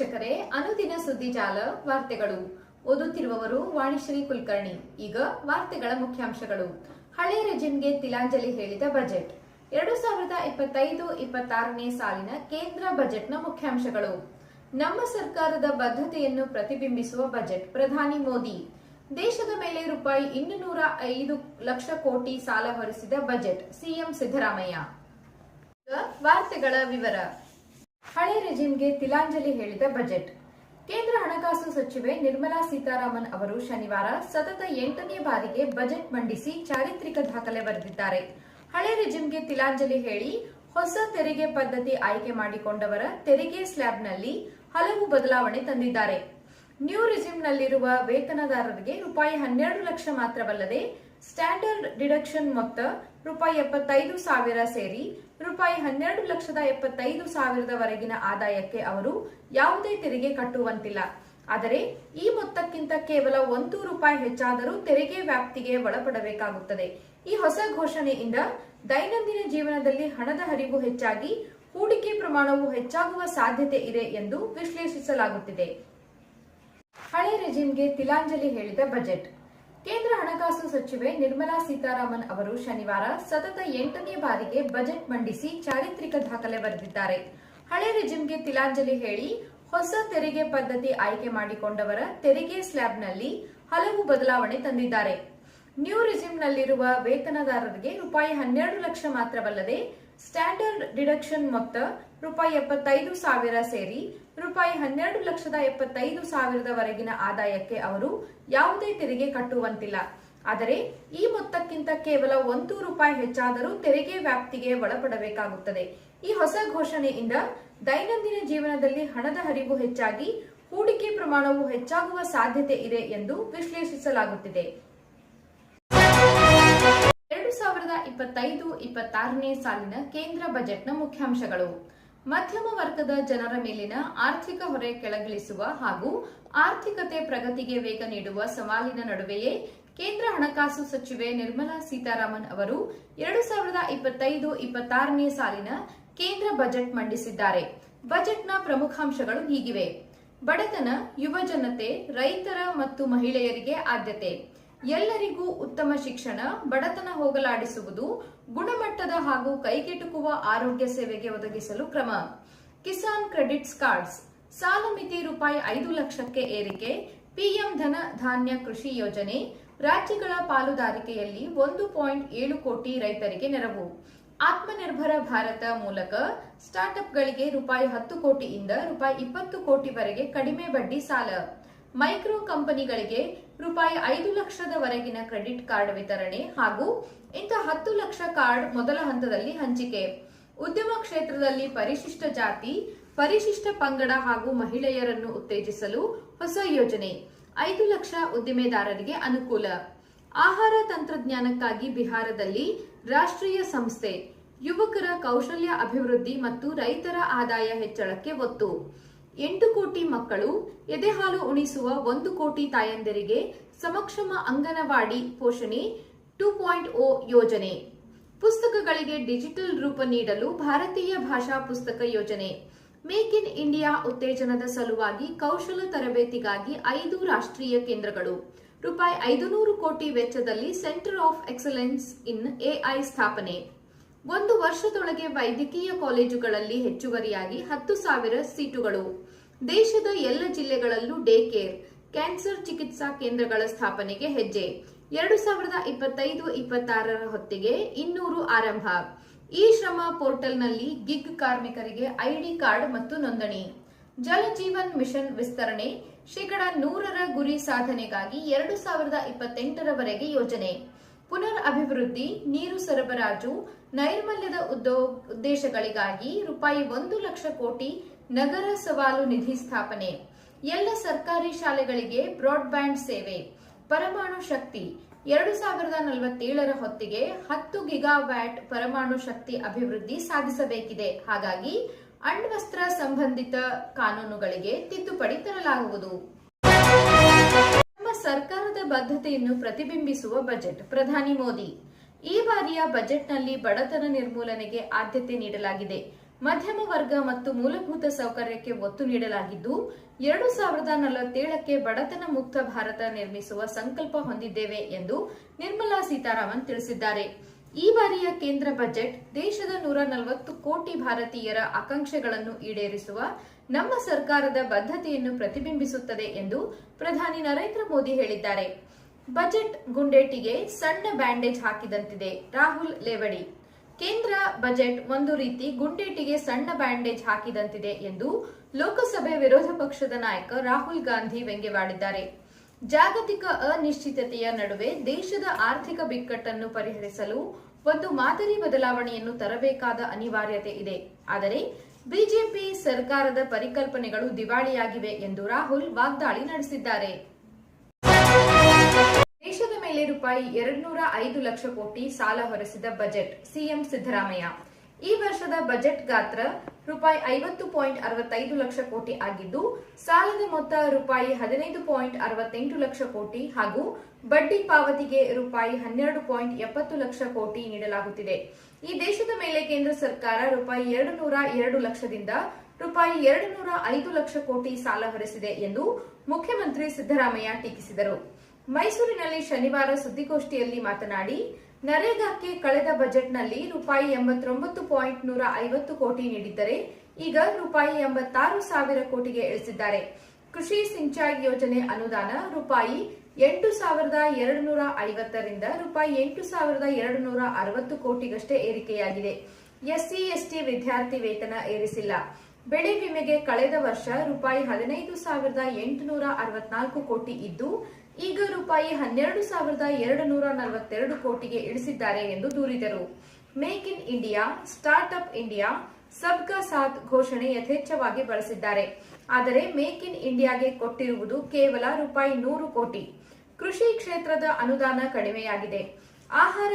ವೀಕ್ಷಕರೇ, ಅನುದಿನ ಸುದ್ದಿ ಜಾಲ, ವಾರ್ತೆಗಳು. ಓದುತ್ತಿರುವವರು ವಾಣಿಶ್ರೀ ಕುಲಕರ್ಣಿ. ಈಗ ವಾರ್ತೆಗಳ ಮುಖ್ಯಾಂಶಗಳು. ಹಳೆ ರೆಜಿಮ್ಗೆ ತಿಲಾಂಜಲಿ ಹೇಳಿದ ಬಜೆಟ್. ಎರಡು ಸಾವಿರದ ಇಪ್ಪತ್ತೈದು, ಇಪ್ಪತ್ತಾರನೇ ಸಾಲಿನ ಕೇಂದ್ರ ಬಜೆಟ್ನ ಮುಖ್ಯಾಂಶಗಳು. ನಮ್ಮ ಸರ್ಕಾರದ ಬದ್ಧತೆಯನ್ನು ಪ್ರತಿಬಿಂಬಿಸುವ ಬಜೆಟ್, ಪ್ರಧಾನಿ ಮೋದಿ. ದೇಶದ ಮೇಲೆ ರೂಪಾಯಿ ಇನ್ನೂರ ಐದು ಲಕ್ಷ ಕೋಟಿ ಸಾಲ ಹೊರಿಸಿದ ಬಜೆಟ್, ಸಿಎಂ ಸಿದ್ದರಾಮಯ್ಯ. ವಾರ್ತೆಗಳ ವಿವರ. ಹಳೆ ರೆಜಿಮ್ಗೆ ತಿಲಾಂಜಲಿ ಹೇಳಿದ ಬಜೆಟ್. ಕೇಂದ್ರ ಹಣಕಾಸು ಸಚಿವೆ ನಿರ್ಮಲಾ ಸೀತಾರಾಮನ್ ಅವರು ಶನಿವಾರ ಸತತ ಎಂಟನೇ ಬಾರಿಗೆ ಬಜೆಟ್ ಮಂಡಿಸಿ ಚಾರಿತ್ರಿಕ ದಾಖಲೆ ಬರೆದಿದ್ದಾರೆ. ಹಳೆ ರೆಜಿಮ್ಗೆ ತಿಲಾಂಜಲಿ ಹೇಳಿ, ಹೊಸ ತೆರಿಗೆ ಪದ್ಧತಿ ಆಯ್ಕೆ ಮಾಡಿಕೊಂಡವರ ತೆರಿಗೆ ಸ್ಲ್ಯಾಬ್ನಲ್ಲಿ ಹಲವು ಬದಲಾವಣೆ ತಂದಿದ್ದಾರೆ. ನ್ಯೂ ರಿಜಿಮ್ನಲ್ಲಿರುವ ವೇತನದಾರರಿಗೆ ರೂಪಾಯಿ ಹನ್ನೆರಡು ಲಕ್ಷ ಮಾತ್ರವಲ್ಲದೆ ಸ್ಟ್ಯಾಂಡರ್ಡ್ ಡಿಡಕ್ಷನ್ ಮೊತ್ತ ರೂಪಾಯಿ ಎಪ್ಪತ್ತೈದು ಸಾವಿರ ಸೇರಿ ರೂಪಾಯಿ ಹನ್ನೆರಡು ಲಕ್ಷದ ಎಪ್ಪತ್ತೈದು ಸಾವಿರದವರೆಗಿನ ಆದಾಯಕ್ಕೆ ಅವರು ಯಾವುದೇ ತೆರಿಗೆ ಕಟ್ಟುವಂತಿಲ್ಲ. ಆದರೆ ಈ ಮೊತ್ತಕ್ಕಿಂತ ಕೇವಲ ಒಂದು ರೂಪಾಯಿ ಹೆಚ್ಚಾದರೂ ತೆರಿಗೆ ವ್ಯಾಪ್ತಿಗೆ ಒಳಪಡಬೇಕಾಗುತ್ತದೆ. ಈ ಹೊಸ ಘೋಷಣೆಯಿಂದ ದೈನಂದಿನ ಜೀವನದಲ್ಲಿ ಹಣದ ಹರಿವು ಹೆಚ್ಚಾಗಿ, ಹೂಡಿಕೆ ಪ್ರಮಾಣವು ಹೆಚ್ಚಾಗುವ ಸಾಧ್ಯತೆ ಇದೆ ಎಂದು ವಿಶ್ಲೇಷಿಸಲಾಗುತ್ತಿದೆ. ಹಳೆ ರೆಜಿಮ್ಗೆ ತಿಲಾಂಜಲಿ ಹೇಳಿದ ಬಜೆಟ್. ಕೇಂದ್ರ ಹಣಕಾಸು ಸಚಿವೆ ನಿರ್ಮಲಾ ಸೀತಾರಾಮನ್ ಅವರು ಶನಿವಾರ ಸತತ ಎಂಟನೇ ಬಾರಿಗೆ ಬಜೆಟ್ ಮಂಡಿಸಿ ಚಾರಿತ್ರಿಕ ದಾಖಲೆ ಬರೆದಿದ್ದಾರೆ. ಹಳೆ ರೆಜಿಮ್ಗೆ ತಿಲಾಂಜಲಿ ಹೇಳಿ, ಹೊಸ ತೆರಿಗೆ ಪದ್ಧತಿ ಆಯ್ಕೆ ಮಾಡಿಕೊಂಡವರ ತೆರಿಗೆ ಸ್ಲ್ಯಾಬ್ನಲ್ಲಿ ಹಲವು ಬದಲಾವಣೆ ತಂದಿದ್ದಾರೆ. ನ್ಯೂ ರಿಜಿಮ್ನಲ್ಲಿರುವ ವೇತನದಾರರಿಗೆ ರೂಪಾಯಿ ಹನ್ನೆರಡು ಲಕ್ಷ ಮಾತ್ರವಲ್ಲದೆ ಸ್ಟ್ಯಾಂಡರ್ಡ್ ಡಿಡಕ್ಷನ್ ಮೊತ್ತ ರೂಪಾಯಿ ಎಪ್ಪತ್ತೈದು ಸಾವಿರ ಸೇರಿ ರೂಪಾಯಿ ಹನ್ನೆರಡು ಲಕ್ಷದ ಎಪ್ಪತ್ತೈದು ಸಾವಿರದವರೆಗಿನ ಆದಾಯಕ್ಕೆ ಅವರು ಯಾವುದೇ ತೆರಿಗೆ ಕಟ್ಟುವಂತಿಲ್ಲ. ಆದರೆ ಈ ಮೊತ್ತಕ್ಕಿಂತ ಕೇವಲ ಒಂದು ರೂಪಾಯಿ ಹೆಚ್ಚಾದರೂ ತೆರಿಗೆ ವ್ಯಾಪ್ತಿಗೆ ಒಳಪಡಬೇಕಾಗುತ್ತದೆ. ಈ ಹೊಸ ಘೋಷಣೆಯಿಂದ ದೈನಂದಿನ ಜೀವನದಲ್ಲಿ ಹಣದ ಹರಿವು ಹೆಚ್ಚಾಗಿ, ಹೂಡಿಕೆ ಪ್ರಮಾಣವು ಹೆಚ್ಚಾಗುವ ಸಾಧ್ಯತೆ ಇದೆ ಎಂದು ವಿಶ್ಲೇಷಿಸಲಾಗುತ್ತಿದೆ. ಎರಡು ಸಾವಿರದ ಇಪ್ಪತ್ತೈದು, ಇಪ್ಪತ್ತಾರನೇ ಸಾಲಿನ ಕೇಂದ್ರ ಬಜೆಟ್ನ ಮುಖ್ಯಾಂಶಗಳು. ಮಧ್ಯಮ ವರ್ಗದ ಜನರ ಮೇಲಿನ ಆರ್ಥಿಕ ಹೊರೆ ಕೆಳಗಿಳಿಸುವ ಹಾಗೂ ಆರ್ಥಿಕತೆ ಪ್ರಗತಿಗೆ ವೇಗ ನೀಡುವ ಸವಾಲಿನ ನಡುವೆಯೇ ಕೇಂದ್ರ ಹಣಕಾಸು ಸಚಿವೆ ನಿರ್ಮಲಾ ಸೀತಾರಾಮನ್ ಅವರು ಎರಡು ಸಾವಿರದ ಇಪ್ಪತ್ತೈದು ಇಪ್ಪತ್ತಾರನೇ ಸಾಲಿನ ಕೇಂದ್ರ ಬಜೆಟ್ ಮಂಡಿಸಿದ್ದಾರೆ. ಬಜೆಟ್ನ ಪ್ರಮುಖಾಂಶಗಳು ಹೀಗಿವೆ. ಬಡತನ, ಯುವಜನತೆ, ರೈತರ ಮತ್ತು ಮಹಿಳೆಯರಿಗೆ ಆದ್ಯತೆ. ಎಲ್ಲರಿಗೂ ಉತ್ತಮ ಶಿಕ್ಷಣ, ಬಡತನ ಹೋಗಲಾಡಿಸುವುದು, ಗುಣಮಟ್ಟದ ಹಾಗೂ ಕೈಗೆಟುಕುವ ಆರೋಗ್ಯ ಸೇವೆಗೆ ಒದಗಿಸಲು ಕ್ರಮ. Kisan credits cards. ಸಾಲ ಮಿತಿ ರೂಪಾಯಿ ಐದು ಲಕ್ಷಕ್ಕೆ ಏರಿಕೆ. ಪಿಎಂ ಧನ ಧಾನ್ಯ ಕೃಷಿ ಯೋಜನೆ. ರಾಜ್ಯಗಳ ಪಾಲುದಾರಿಕೆಯಲ್ಲಿ ಒಂದು ಪಾಯಿಂಟ್ ಏಳು ಕೋಟಿ ರೈತರಿಗೆ ನೆರವು. ಆತ್ಮನಿರ್ಭರ ಭಾರತ ಮೂಲಕ ಸ್ಟಾರ್ಟ್ಅಪ್ಗಳಿಗೆ ರೂಪಾಯಿ ಹತ್ತು ಕೋಟಿಯಿಂದ ರೂಪಾಯಿ ಇಪ್ಪತ್ತು ಕೋಟಿವರೆಗೆ ಕಡಿಮೆ ಬಡ್ಡಿ ಸಾಲ. ಮೈಕ್ರೋ ಕಂಪನಿಗಳಿಗೆ ರೂಪಾಯಿ ಐದು ಲಕ್ಷದವರೆಗಿನ ಕ್ರೆಡಿಟ್ ಕಾರ್ಡ್ ವಿತರಣೆ ಹಾಗೂ ಇಂಥ ಹತ್ತು ಲಕ್ಷ ಕಾರ್ಡ್ ಮೊದಲ ಹಂತದಲ್ಲಿ ಹಂಚಿಕೆ. ಉದ್ಯಮ ಕ್ಷೇತ್ರದಲ್ಲಿ ಪರಿಶಿಷ್ಟ ಜಾತಿ, ಪರಿಶಿಷ್ಟ ಪಂಗಡ ಹಾಗೂ ಮಹಿಳೆಯರನ್ನು ಉತ್ತೇಜಿಸಲು ಹೊಸ ಯೋಜನೆ. ಐದು ಲಕ್ಷ ಉದ್ದಿಮೆದಾರರಿಗೆ ಅನುಕೂಲ. ಆಹಾರ ತಂತ್ರಜ್ಞಾನಕ್ಕಾಗಿ ಬಿಹಾರದಲ್ಲಿ ರಾಷ್ಟ್ರೀಯ ಸಂಸ್ಥೆ. ಯುವಕರ ಕೌಶಲ್ಯ ಅಭಿವೃದ್ಧಿ ಮತ್ತು ರೈತರ ಆದಾಯ ಹೆಚ್ಚಳಕ್ಕೆ ಒತ್ತು. ಎಂಟು ಕೋಟಿ ಮಕ್ಕಳು, ಎದೆಹಾಲು ಉಣಿಸುವ ಒಂದು ಕೋಟಿ ತಾಯಂದಿರಿಗೆ ಸಮಕ್ಷಮ ಅಂಗನವಾಡಿ ಪೋಷಣೆ ಟೂ ಪಾಯಿಂಟ್ ಓ ಯೋಜನೆ. ಪುಸ್ತಕಗಳಿಗೆ ಡಿಜಿಟಲ್ ರೂಪ ನೀಡಲು ಭಾರತೀಯ ಭಾಷಾ ಪುಸ್ತಕ ಯೋಜನೆ. ಮೇಕ್ ಇನ್ ಇಂಡಿಯಾ ಉತ್ತೇಜನದ ಸಲುವಾಗಿ ಕೌಶಲ ತರಬೇತಿಗಾಗಿ ಐದು ರಾಷ್ಟ್ರೀಯ ಕೇಂದ್ರಗಳು. ರೂಪಾಯಿ ಐದುನೂರು ಕೋಟಿ ವೆಚ್ಚದಲ್ಲಿ centre of excellence in AI ಸ್ಥಾಪನೆ. ಒಂದು ವರ್ಷದೊಳಗೆ ವೈದ್ಯಕೀಯ ಕಾಲೇಜುಗಳಲ್ಲಿ ಹೆಚ್ಚುವರಿಯಾಗಿ ಹತ್ತು ಸಾವಿರ ಸೀಟುಗಳು. ದೇಶದ ಎಲ್ಲ ಜಿಲ್ಲೆಗಳಲ್ಲೂ ಡೇ ಕೇರ್ ಕ್ಯಾನ್ಸರ್ ಚಿಕಿತ್ಸಾ ಕೇಂದ್ರಗಳ ಸ್ಥಾಪನೆಗೆ ಹೆಜ್ಜೆ. ಎರಡು ಸಾವಿರದ ಇಪ್ಪತ್ತೈದು, ಇಪ್ಪತ್ತಾರರ ಹೊತ್ತಿಗೆ ಇನ್ನೂರು ಆರಂಭ. ಈ ಶ್ರಮ ಪೋರ್ಟಲ್ನಲ್ಲಿ ಗಿಗ್ ಕಾರ್ಮಿಕರಿಗೆ ಐಡಿ ಕಾರ್ಡ್ ಮತ್ತು ನೋಂದಣಿ. ಜಲ ಜೀವನ್ ಮಿಷನ್ ವಿಸ್ತರಣೆ, ಶೇಕಡ ನೂರರ ಗುರಿ ಸಾಧನೆಗಾಗಿ ಎರಡು ಸಾವಿರದ ಇಪ್ಪತ್ತೆಂಟರವರೆಗೆ ಯೋಜನೆ. ಪುನರ್ ಅಭಿವೃದ್ಧಿ ನೀರು ಸರಬರಾಜು, ನೈರ್ಮಲ್ಯದ ಉದ್ದೋ- ಉದ್ದೇಶಗಳಿಗಾಗಿ ರೂಪಾಯಿ ಒಂದು ಲಕ್ಷ ಕೋಟಿ ನಗರ ಸವಾಲು ನಿಧಿ ಸ್ಥಾಪನೆ. ಎಲ್ಲ ಸರ್ಕಾರಿ ಶಾಲೆಗಳಿಗೆ ಬ್ರಾಡ್ಬ್ಯಾಂಡ್ ಸೇವೆ. ಪರಮಾಣು ಶಕ್ತಿ, ಎರಡು ಸಾವಿರದ ನಲವತ್ತೇಳರ ಹೊತ್ತಿಗೆ ಹತ್ತು ಗಿಗಾವ್ಯಾಟ್ ಪರಮಾಣು ಶಕ್ತಿ ಅಭಿವೃದ್ಧಿ ಸಾಧಿಸಬೇಕಿದೆ. ಹಾಗಾಗಿ, ಅಣ್ವಸ್ತ್ರ ಸಂಬಂಧಿತ ಕಾನೂನುಗಳಿಗೆ ತಿದ್ದುಪಡಿ ತರಲಾಗುವುದು. ನಮ್ಮ ಸರ್ಕಾರದ ಬದ್ಧತೆಯನ್ನು ಪ್ರತಿಬಿಂಬಿಸುವ ಬಜೆಟ್. ಪ್ರಧಾನಿ ಮೋದಿ, ಈ ಬಾರಿಯ ಬಜೆಟ್ನಲ್ಲಿ ಬಡತನ ನಿರ್ಮೂಲನೆಗೆ ಆದ್ಯತೆ ನೀಡಲಾಗಿದೆ. ಮಧ್ಯಮ ವರ್ಗ ಮತ್ತು ಮೂಲಭೂತ ಸೌಕರ್ಯಕ್ಕೆ ಒತ್ತು ನೀಡಲಾಗಿದ್ದು, ಎರಡು ಸಾವಿರದ ನಲವತ್ತೇಳಕ್ಕೆ ಬಡತನ ಮುಕ್ತ ಭಾರತ ನಿರ್ಮಿಸುವ ಸಂಕಲ್ಪ ಹೊಂದಿದ್ದೇವೆ ಎಂದು ನಿರ್ಮಲಾ ಸೀತಾರಾಮನ್ ತಿಳಿಸಿದ್ದಾರೆ. ಈ ಬಾರಿಯ ಕೇಂದ್ರ ಬಜೆಟ್ ದೇಶದ ನೂರ ನಲವತ್ತು ಕೋಟಿ ಭಾರತೀಯರ ಆಕಾಂಕ್ಷೆಗಳನ್ನು ಈಡೇರಿಸುವ ನಮ್ಮ ಸರ್ಕಾರದ ಬದ್ಧತೆಯನ್ನು ಪ್ರತಿಬಿಂಬಿಸುತ್ತದೆ ಎಂದು ಪ್ರಧಾನಿ ನರೇಂದ್ರ ಮೋದಿ ಹೇಳಿದ್ದಾರೆ. ಬಜೆಟ್ ಗುಂಡೇಟಿಗೆ ಸಣ್ಣ ಬ್ಯಾಂಡೇಜ್ ಹಾಕಿದಂತಿದೆ ರಾಹುಲ್ ಲೇವಡಿ. ಕೇಂದ್ರ ಬಜೆಟ್ ಒಂದು ರೀತಿ ಗುಂಡೇಟಿಗೆ ಸಣ್ಣ ಬ್ಯಾಂಡೇಜ್ ಹಾಕಿದಂತಿದೆ ಎಂದು ಲೋಕಸಭೆ ವಿರೋಧ ಪಕ್ಷದ ನಾಯಕ ರಾಹುಲ್ ಗಾಂಧಿ ವ್ಯಂಗ್ಯವಾಡಿದ್ದಾರೆ. ಜಾಗತಿಕ ಅನಿಶ್ಚಿತತೆಯ ನಡುವೆ ದೇಶದ ಆರ್ಥಿಕ ಬಿಕ್ಕಟ್ಟನ್ನು ಪರಿಹರಿಸಲು ಒಂದು ಮಾದರಿ ಬದಲಾವಣೆಯನ್ನು ತರಬೇಕಾದ ಅನಿವಾರ್ಯತೆ ಇದೆ. ಆದರೆ ಬಿಜೆಪಿ ಸರ್ಕಾರದ ಪರಿಕಲ್ಪನೆಗಳು ದಿವಾಳಿಯಾಗಿವೆ ಎಂದು ರಾಹುಲ್ ವಾಗ್ದಾಳಿ ನಡೆಸಿದ್ದಾರೆ. ದೇಶದ ಮೇಲೆ ರೂಪಾಯಿ ಎರಡ್ನೂರ ಐದು ಲಕ್ಷ ಕೋಟಿ ಸಾಲ ಹೊರಸಿದ ಬಜೆಟ್, ಸಿಎಂ ಸಿದ್ದರಾಮಯ್ಯ. ಈ ವರ್ಷದ ಬಜೆಟ್ ಗಾತ್ರ ರೂಪಾಯಿ ಐವತ್ತು ಪಾಯಿಂಟ್ ಅರವತ್ತೈದು ಲಕ್ಷ ಕೋಟಿ ಆಗಿದ್ದು, ಸಾಲದ ಮೊತ್ತ ರೂಪಾಯಿ ಹದಿನೈದು ಪಾಯಿಂಟ್ ಅರವತ್ತೆಂಟು ಲಕ್ಷ ಕೋಟಿ ಹಾಗೂ ಬಡ್ಡಿ ಪಾವತಿಗೆ ರೂಪಾಯಿ ಹನ್ನೆರಡು ಪಾಯಿಂಟ್ ಎಪ್ಪತ್ತು ಲಕ್ಷ ಕೋಟಿ ನೀಡಲಾಗುತ್ತಿದೆ. ಈ ದೇಶದ ಮೇಲೆ ಕೇಂದ್ರ ಸರ್ಕಾರ ರೂಪಾಯಿ ಎರಡು ನೂರ ಎರಡು ಲಕ್ಷದಿಂದ ರೂಪಾಯಿ ಎರಡು ನೂರ ಐದು ಲಕ್ಷ ಕೋಟಿ ಸಾಲ ಹೊರಿಸಿದೆ ಎಂದು ಮುಖ್ಯಮಂತ್ರಿ ಸಿದ್ದರಾಮಯ್ಯ ಟೀಕಿಸಿದರು. ಮೈಸೂರಿನಲ್ಲಿ ಶನಿವಾರ ಸುದ್ದಿಗೋಷ್ಠಿಯಲ್ಲಿ ಮಾತನಾಡಿ ನರೇಗಾಕ್ಕೆ ಕಳೆದ ಬಜೆಟ್ನಲ್ಲಿ ರೂಪಾಯಿ ಎಂಬತ್ತೊಂಬತ್ತು ಪಾಯಿಂಟ್ ನೂರ ಐವತ್ತು ಕೋಟಿ ನೀಡಿದ್ದರೆ ಈಗ ರೂಪಾಯಿ ಎಂಬತ್ತಾರು ಸಾವಿರ ಕೋಟಿಗೆ ಇಳಿಸಿದ್ದಾರೆ. ಕೃಷಿ ಸಿಂಚಾಯಿ ಯೋಜನೆ ಅನುದಾನ ರೂಪಾಯಿ ಎಂಟು ಸಾವಿರದ ಎರಡು ನೂರ ಐವತ್ತರಿಂದ ರೂಪಾಯಿ ಎಂಟು ಸಾವಿರದ ಎರಡು ನೂರ ಅರವತ್ತು ಕೋಟಿಗಷ್ಟೇ ಏರಿಕೆಯಾಗಿದೆ. ಎಸ್ಸಿ, ಎಸ್ಟಿ ವಿದ್ಯಾರ್ಥಿ ವೇತನ ಏರಿಸಿಲ್ಲ. ಬೆಳೆ ವಿಮೆಗೆ ಕಳೆದ ವರ್ಷ ರೂಪಾಯಿ ಹದಿನೈದು ಸಾವಿರದ ಎಂಟುನೂರ ಅರವತ್ನಾಲ್ಕು ಕೋಟಿ ಇದ್ದು ಈಗ ರೂಪಾಯಿ ಹನ್ನೆರಡು ಸಾವಿರದ ಎರಡು ನೂರ ನಲವತ್ತೆರಡು ಕೋಟಿಗೆ ಇಳಿಸಿದ್ದಾರೆ ಎಂದು ದೂರಿದರು. Make in India, start up India, ಸಬ್ಕಾ ಸಾಥ್ ಘೋಷಣೆ ಯಥೇಚ್ಛವಾಗಿ ಬಳಸಿದ್ದಾರೆ. ಆದರೆ ಮೇಕ್ ಇನ್ ಇಂಡಿಯಾಗೆ ಕೊಟ್ಟಿರುವುದು ಕೇವಲ ರೂಪಾಯಿ ನೂರು ಕೋಟಿ. ಕೃಷಿ ಕ್ಷೇತ್ರದ ಅನುದಾನ ಕಡಿಮೆಯಾಗಿದೆ. ಆಹಾರ